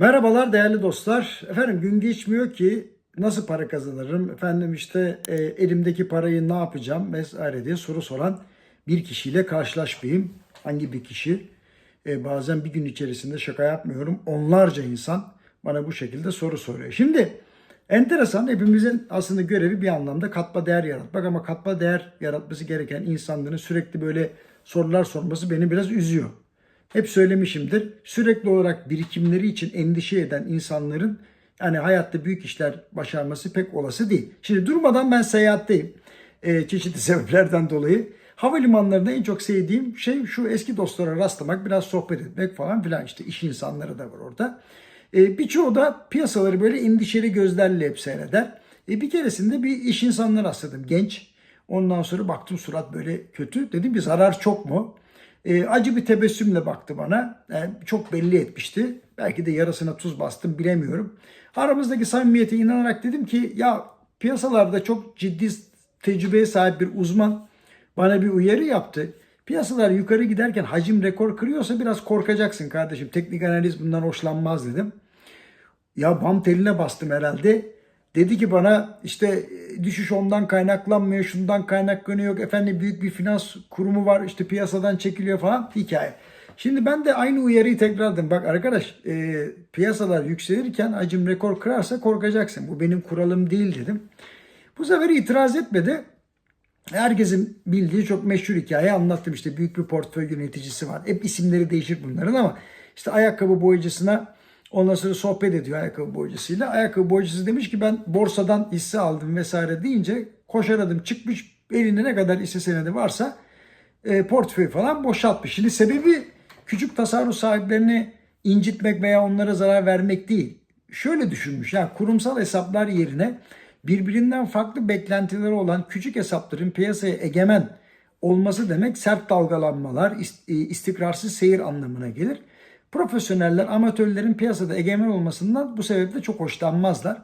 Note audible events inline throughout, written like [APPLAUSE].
Merhabalar değerli dostlar. Efendim gün geçmiyor ki nasıl para kazanırım? Efendim işte e, elimdeki parayı ne yapacağım vesaire diye soru soran bir kişiyle karşılaşmayayım. Hangi bir kişi? E, bazen bir gün içerisinde şaka yapmıyorum. Onlarca insan bana bu şekilde soru soruyor. Şimdi enteresan hepimizin aslında görevi bir anlamda katma değer yaratmak ama katma değer yaratması gereken insanların sürekli böyle sorular sorması beni biraz üzüyor hep söylemişimdir. Sürekli olarak birikimleri için endişe eden insanların yani hayatta büyük işler başarması pek olası değil. Şimdi durmadan ben seyahatteyim. Ee, çeşitli [LAUGHS] sebeplerden dolayı. Havalimanlarında en çok sevdiğim şey şu eski dostlara rastlamak, biraz sohbet etmek falan filan işte iş insanları da var orada. Ee, birçoğu da piyasaları böyle endişeli gözlerle hep seyreder. Ee, bir keresinde bir iş insanına rastladım genç. Ondan sonra baktım surat böyle kötü. Dedim bir zarar çok mu? E, acı bir tebessümle baktı bana. Yani çok belli etmişti. Belki de yarasına tuz bastım bilemiyorum. Aramızdaki samimiyete inanarak dedim ki ya piyasalarda çok ciddi tecrübeye sahip bir uzman bana bir uyarı yaptı. Piyasalar yukarı giderken hacim rekor kırıyorsa biraz korkacaksın kardeşim. Teknik analiz bundan hoşlanmaz dedim. Ya bam teline bastım herhalde. Dedi ki bana işte e, düşüş ondan kaynaklanmıyor, şundan kaynaklanıyor. Yok efendim büyük bir finans kurumu var işte piyasadan çekiliyor falan hikaye. Şimdi ben de aynı uyarıyı tekrarladım. Bak arkadaş e, piyasalar yükselirken hacim rekor kırarsa korkacaksın. Bu benim kuralım değil dedim. Bu sefer itiraz etmedi. Herkesin bildiği çok meşhur hikaye anlattım. İşte büyük bir portföy yöneticisi var. Hep isimleri değişir bunların ama işte ayakkabı boyacısına Ondan sonra sohbet ediyor ayakkabı boyacısıyla. Ayakkabı boyacısı demiş ki ben borsadan hisse aldım vesaire deyince koşaradım çıkmış elinde ne kadar hisse senedi varsa e, portföy falan boşaltmış. Şimdi sebebi küçük tasarruf sahiplerini incitmek veya onlara zarar vermek değil. Şöyle düşünmüş ya kurumsal hesaplar yerine birbirinden farklı beklentileri olan küçük hesapların piyasaya egemen olması demek sert dalgalanmalar, e, istikrarsız seyir anlamına gelir. Profesyoneller amatörlerin piyasada egemen olmasından bu sebeple çok hoşlanmazlar.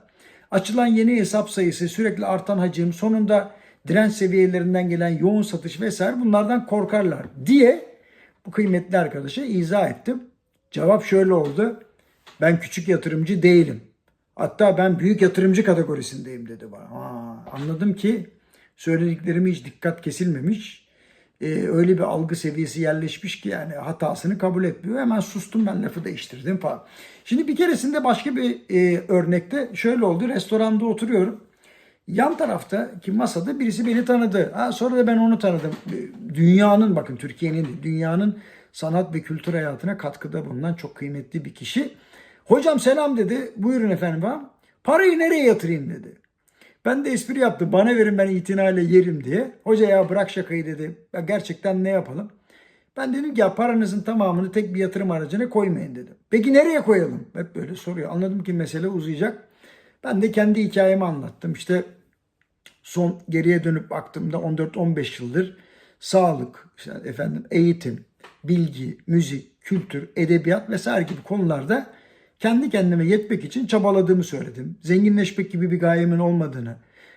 Açılan yeni hesap sayısı, sürekli artan hacim, sonunda direnç seviyelerinden gelen yoğun satış vesaire bunlardan korkarlar diye bu kıymetli arkadaşa izah ettim. Cevap şöyle oldu. Ben küçük yatırımcı değilim. Hatta ben büyük yatırımcı kategorisindeyim dedi bana. Ha, anladım ki söylediklerimi hiç dikkat kesilmemiş e, öyle bir algı seviyesi yerleşmiş ki yani hatasını kabul etmiyor. Hemen sustum ben lafı değiştirdim falan. Şimdi bir keresinde başka bir e, örnekte şöyle oldu. Restoranda oturuyorum. Yan tarafta ki masada birisi beni tanıdı. Ha, sonra da ben onu tanıdım. Dünyanın bakın Türkiye'nin dünyanın sanat ve kültür hayatına katkıda bulunan çok kıymetli bir kişi. Hocam selam dedi. Buyurun efendim falan. Parayı nereye yatırayım dedi. Ben de espri yaptım. Bana verin ben itinayla yerim diye. Hoca ya bırak şakayı dedi. Ya gerçekten ne yapalım? Ben dedim ki ya paranızın tamamını tek bir yatırım aracına koymayın dedim. Peki nereye koyalım? Hep böyle soruyor. Anladım ki mesele uzayacak. Ben de kendi hikayemi anlattım. İşte son geriye dönüp baktığımda 14-15 yıldır sağlık, işte efendim eğitim, bilgi, müzik, kültür, edebiyat vesaire gibi konularda kendi kendime yetmek için çabaladığımı söyledim. Zenginleşmek gibi bir gayemin olmadığını,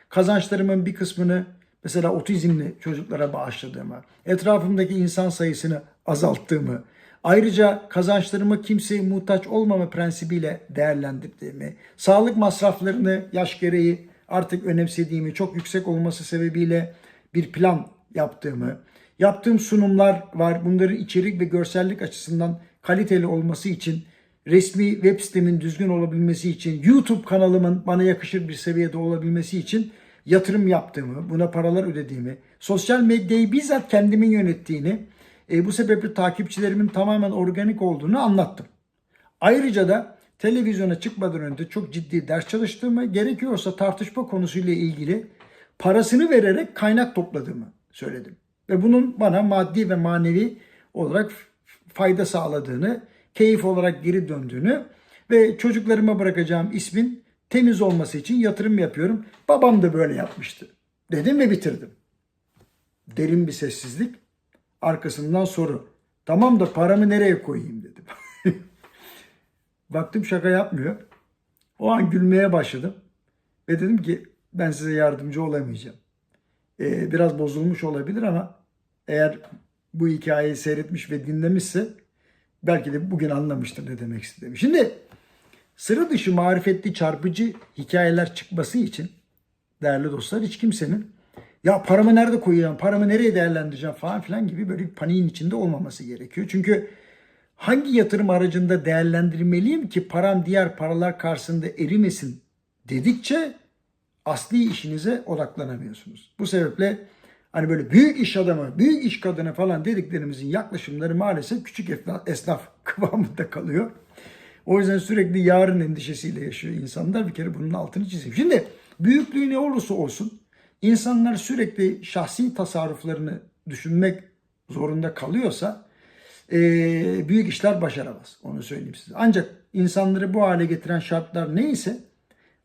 kazançlarımın bir kısmını mesela otizmli çocuklara bağışladığımı, etrafımdaki insan sayısını azalttığımı, ayrıca kazançlarımı kimseye muhtaç olmama prensibiyle değerlendirdiğimi, sağlık masraflarını yaş gereği artık önemsediğimi, çok yüksek olması sebebiyle bir plan yaptığımı, yaptığım sunumlar var. Bunların içerik ve görsellik açısından kaliteli olması için resmi web sitemin düzgün olabilmesi için, YouTube kanalımın bana yakışır bir seviyede olabilmesi için yatırım yaptığımı, buna paralar ödediğimi, sosyal medyayı bizzat kendimin yönettiğini, e, bu sebeple takipçilerimin tamamen organik olduğunu anlattım. Ayrıca da televizyona çıkmadan önce çok ciddi ders çalıştığımı, gerekiyorsa tartışma konusuyla ilgili parasını vererek kaynak topladığımı söyledim. Ve bunun bana maddi ve manevi olarak fayda sağladığını keyif olarak geri döndüğünü ve çocuklarıma bırakacağım ismin temiz olması için yatırım yapıyorum. Babam da böyle yapmıştı. Dedim ve bitirdim. Derin bir sessizlik. Arkasından soru. Tamam da paramı nereye koyayım dedim. [LAUGHS] Baktım şaka yapmıyor. O an gülmeye başladım. Ve dedim ki ben size yardımcı olamayacağım. Ee, biraz bozulmuş olabilir ama eğer bu hikayeyi seyretmiş ve dinlemişse belki de bugün anlamıştır ne demek istediğimi. Şimdi sıra dışı marifetli çarpıcı hikayeler çıkması için değerli dostlar hiç kimsenin ya paramı nerede koyacağım, paramı nereye değerlendireceğim falan filan gibi böyle bir paniğin içinde olmaması gerekiyor. Çünkü hangi yatırım aracında değerlendirmeliyim ki param diğer paralar karşısında erimesin dedikçe asli işinize odaklanamıyorsunuz. Bu sebeple hani böyle büyük iş adamı, büyük iş kadını falan dediklerimizin yaklaşımları maalesef küçük esnaf, [LAUGHS] kıvamında kalıyor. O yüzden sürekli yarın endişesiyle yaşıyor insanlar. Bir kere bunun altını çizeyim. Şimdi büyüklüğü ne olursa olsun insanlar sürekli şahsi tasarruflarını düşünmek zorunda kalıyorsa eee, büyük işler başaramaz. Onu söyleyeyim size. Ancak insanları bu hale getiren şartlar neyse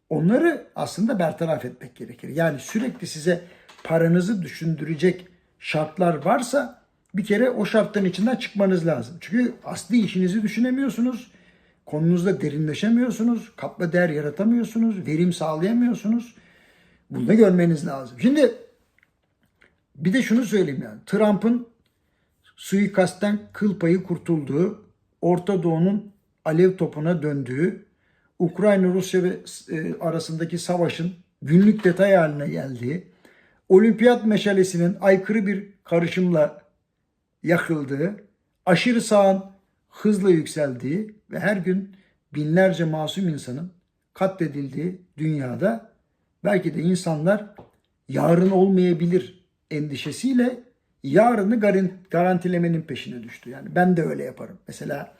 onları aslında bertaraf etmek gerekir. Yani sürekli size paranızı düşündürecek şartlar varsa bir kere o şartların içinden çıkmanız lazım. Çünkü asli işinizi düşünemiyorsunuz. Konunuzda derinleşemiyorsunuz. Katma değer yaratamıyorsunuz. Verim sağlayamıyorsunuz. Bunu da görmeniz lazım. Şimdi bir de şunu söyleyeyim yani. Trump'ın suikastten kıl payı kurtulduğu, Orta Doğu'nun alev topuna döndüğü, Ukrayna Rusya ve e, arasındaki savaşın günlük detay haline geldiği, olimpiyat meşalesinin aykırı bir karışımla yakıldığı, aşırı sağın hızla yükseldiği ve her gün binlerce masum insanın katledildiği dünyada belki de insanlar yarın olmayabilir endişesiyle yarını garan- garantilemenin peşine düştü. Yani ben de öyle yaparım. Mesela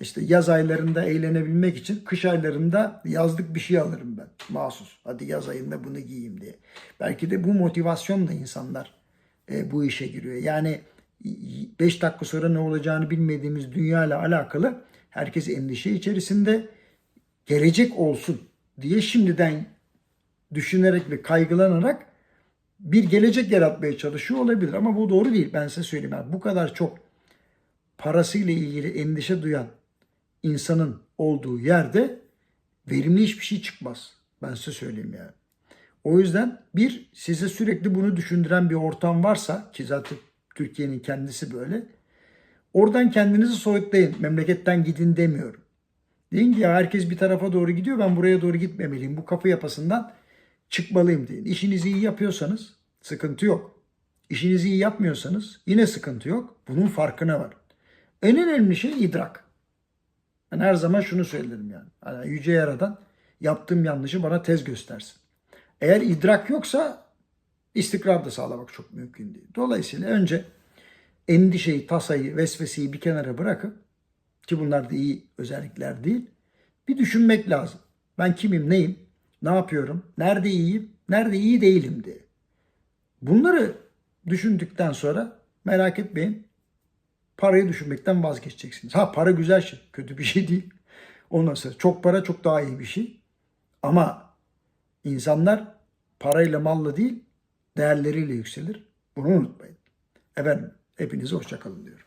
işte yaz aylarında eğlenebilmek için kış aylarında yazlık bir şey alırım ben. Mahsus. Hadi yaz ayında bunu giyeyim diye. Belki de bu motivasyonla insanlar e, bu işe giriyor. Yani 5 dakika sonra ne olacağını bilmediğimiz dünya ile alakalı herkes endişe içerisinde gelecek olsun diye şimdiden düşünerek ve kaygılanarak bir gelecek yaratmaya çalışıyor olabilir. Ama bu doğru değil. Ben size söyleyeyim. Yani bu kadar çok parasıyla ilgili endişe duyan insanın olduğu yerde verimli hiçbir şey çıkmaz. Ben size söyleyeyim yani. O yüzden bir size sürekli bunu düşündüren bir ortam varsa ki zaten Türkiye'nin kendisi böyle. Oradan kendinizi soyutlayın. Memleketten gidin demiyorum. Deyin ki ya herkes bir tarafa doğru gidiyor ben buraya doğru gitmemeliyim. Bu kapı yapısından çıkmalıyım deyin. İşinizi iyi yapıyorsanız sıkıntı yok. İşinizi iyi yapmıyorsanız yine sıkıntı yok. Bunun farkına var. En önemli şey idrak. Ben her zaman şunu söylerim yani. yani Yüce Yaradan yaptığım yanlışı bana tez göstersin. Eğer idrak yoksa istikrar da sağlamak çok mümkün değil. Dolayısıyla önce endişeyi, tasayı, vesveseyi bir kenara bırakıp ki bunlar da iyi özellikler değil. Bir düşünmek lazım. Ben kimim, neyim, ne yapıyorum, nerede iyiyim, nerede iyi değilim diye. Bunları düşündükten sonra merak etmeyin parayı düşünmekten vazgeçeceksiniz. Ha para güzel şey, kötü bir şey değil. Ondan sonra çok para çok daha iyi bir şey. Ama insanlar parayla malla değil değerleriyle yükselir. Bunu unutmayın. Efendim hepinize hoşçakalın diyorum.